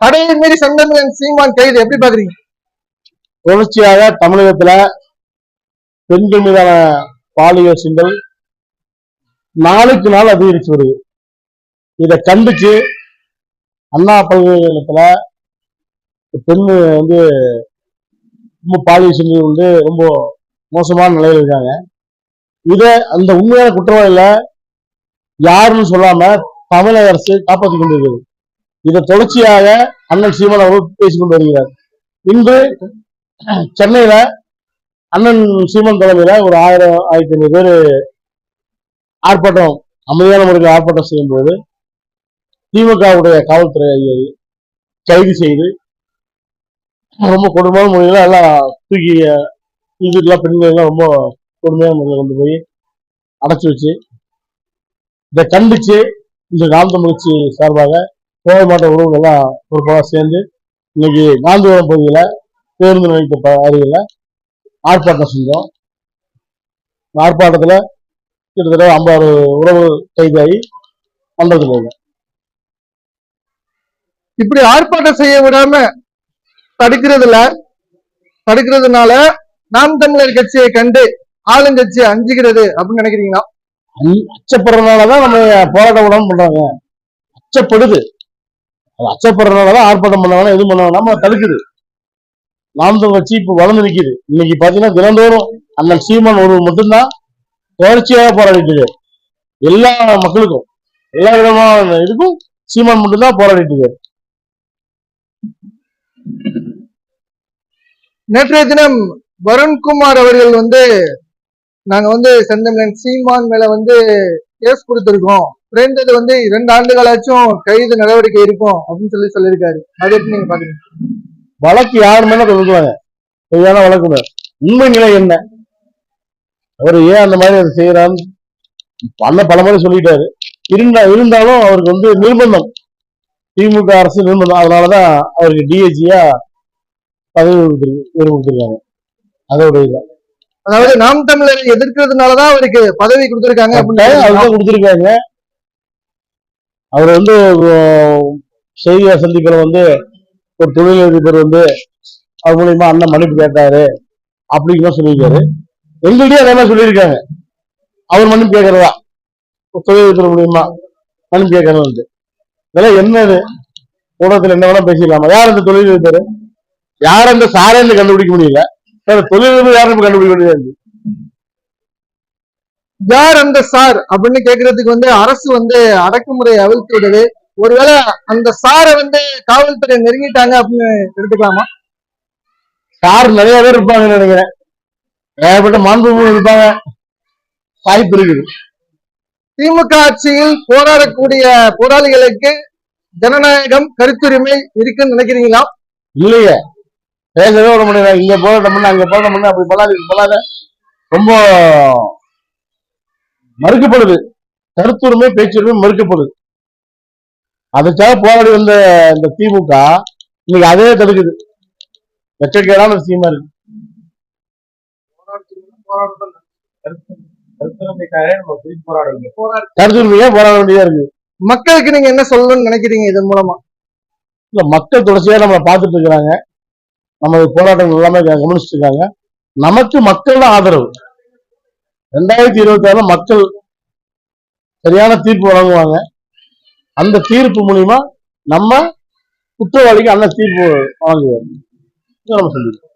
தடையை மீறி செந்தமிழன் சீமான் கைது. எப்படி பாக்குறீங்க தொடர்ச்சியாக தமிழகத்துல பெண்கள் மீதான பாலியல் சிந்தல் நாளுக்கு நாள் அதிகரிச்சு வருது. இதை கண்டிச்சு அண்ணா பல்கலைக்கழகத்துல பெண் வந்து ரொம்ப பாலியல் சிந்தல் வந்து ரொம்ப மோசமான நிலையில் இருக்காங்க. இதை அந்த உண்மையான குற்றவாளியில யாருன்னு சொல்லாம தமிழக அரசு காப்பாற்றி கொண்டிருக்கிறது. இதை தொடர்ச்சியாக அண்ணன் சீமான் அவர்கள் பேசிக்கொண்டு வருகிறார். இன்று சென்னையில அண்ணன் சீமன் தலைமையில ஒரு ஆயிரம் ஆயிரத்தி ஐநூறு பேர் ஆர்ப்பாட்டம் அமைதியான முறையில் ஆர்ப்பாட்டம் செய்யும் போது திமுகவுடைய காவல்துறை அதிகாரி கைது செய்து ரொம்ப கொடுமையான முறையில் எல்லாம் தூக்கி வீட்டுலாம் பெண்கள்லாம் ரொம்ப கொடுமையான முறையில் கொண்டு போய் அடைச்சி வச்சு இதை கண்டிச்சு இந்த காந்த முயற்சி சார்பாக கோவை மாவட்ட உறவுகள்லாம் பொறுப்பாக சேர்ந்து. இன்னைக்கு காந்திபுரம் பகுதியில் பேருந்து நிலையத்தை அருகில் ஆர்ப்பாட்டம் செஞ்சோம். ஆர்ப்பாட்டத்துல கிட்டத்தட்ட ஐம்பது உறவு கைதாகி இல்லை இப்படி ஆர்ப்பாட்டம் செய்ய விடாம தடுக்கிறதுல தடுக்கிறதுனால நாம் தமிழர் கட்சியை கண்டு ஆளுங்கட்சி அஞ்சுகிறது அப்படின்னு நினைக்கிறீங்களா? அச்சப்படுறதுனாலதான் நம்ம போராட்டம் விடாம பண்றாங்க. அச்சப்படுது. அது அச்சப்படுறதுனாலதான் ஆர்ப்பாட்டம் பண்ணாங்கன்னா எதுவும் பண்ண நம்ம தடுக்குது. நாம் தமிழ் கட்சி இப்ப வளர்ந்து நிக்குது. இன்னைக்கு பாத்தீங்கன்னா தினந்தோறும் அண்ணன் சீமான் ஒருவர் மட்டும்தான் தொடர்ச்சியாக போராடிட்டு எல்லா மக்களுக்கும் எல்லா விதமான இதுக்கும் சீமான் மட்டும்தான் போராடிட்டு நேற்றைய தினம் வருண்குமார் அவர்கள் வந்து நாங்க வந்து செந்தமிழன் சீமான் மேல வந்து கேஸ் கொடுத்திருக்கோம். குறைந்தது வந்து இரண்டு ஆண்டுகளாச்சும் கைது நடவடிக்கை இருக்கும் அப்படின்னு சொல்லி சொல்லியிருக்காரு. அது எப்படி நீங்க பாக்குறீங்க? வழக்கு யார் மேல கொடுக்குறாங்க சரியான வழக்கு உண்மை நிலை என்ன? அவர் ஏன் அந்த மாதிரி அதை செய்யறான்னு அண்ணன் பல முறை சொல்லிட்டாரு. இருந்தா இருந்தாலும் அவருக்கு வந்து நிர்பந்தம். திமுக அரசு நிர்பந்தம். அதனாலதான் அவருக்கு டிஏஜியா பதவி கொடுத்துருக்கு உயர்வு அதோட அதாவது நாம் தமிழரை எதிர்க்கிறதுனாலதான் அவருக்கு பதவி கொடுத்திருக்காங்க அப்படின்னு கொடுத்திருக்காங்க. அவர் வந்து செய்தியாளர் சந்திப்பில் வந்து ஒரு தொழிலதிபர் வந்து அவர் மூலியமா அண்ணன் மன்னிப்பு கேட்டாரு அப்படின்னு சொல்லியிருக்காரு. எங்கள்கிட்டயும் அதே மாதிரி சொல்லியிருக்காங்க. அவர் மன்னிப்பு கேட்கறதா? ஒரு தொழிலதிபர் மூலியமா மன்னிப்பு கேட்கறது இதெல்லாம் என்னது? ஊடகத்துல என்ன வேணா பேசிடலாமா? யார் அந்த தொழிலதிபர் யார் அந்த சாரேன்னு கண்டுபிடிக்க முடியல? தொழிலதிபர் யாரும் கண்டுபிடிக்க முடியாது. யார் அந்த சார்? அப்படின்னு கேக்குறதுக்கு வந்து அரசு வந்து அடக்குமுறை அவிழ்த்து விடுது ஒருவேளை அந்த சாரை வந்து காவல்துறை நெருங்கிட்டாங்க அப்படின்னு எடுத்துக்கலாமா? சார் நிறைய பேர் இருப்பாங்கன்னு நினைக்கிறேன். ஏகப்பட்ட மாண்புமிகு இருப்பாங்க. வாய்ப்பு இருக்குது. திமுக ஆட்சியில் போராடக்கூடிய போராளிகளுக்கு ஜனநாயகம் கருத்துரிமை இருக்குன்னு நினைக்கிறீங்களா? இல்லையே. பேசவே விட முடியல இங்க போராட்டம் பண்ண அங்க போராட்டம் பண்ண அப்படி இப்படி பண்ணாத ரொம்ப மறுக்கப்படுது. கருத்துரிமை பேச்சுரிமை மறுக்கப்படுது. அதுக்காக போராடி வந்த இந்த திமுக இன்னைக்கு அதே தடுக்குது. எச்சரிக்கையான ஒரு சீமா இருக்கு. கருத்துரிமையா போராட வேண்டியதா இருக்கு. மக்களுக்கு நீங்க என்ன சொல்லணும்னு நினைக்கிறீங்க இதன் மூலமா? இல்ல மக்கள் தொடர்ச்சியா நம்மளை பார்த்துட்டு இருக்கிறாங்க. நமது போராட்டங்கள் எல்லாமே கவனிச்சிருக்காங்க. நமக்கு மக்களோட ஆதரவு. ரெண்டாயிரத்தி இருபத்தி ஆறுல மக்கள் சரியான தீர்ப்பு வழங்குவாங்க. அந்த தீர்ப்பு மூலியமா நம்ம குற்றவாளிக்கு அந்த தீர்ப்பு வழங்குவோம். நம்ம சொல்லிடுறோம்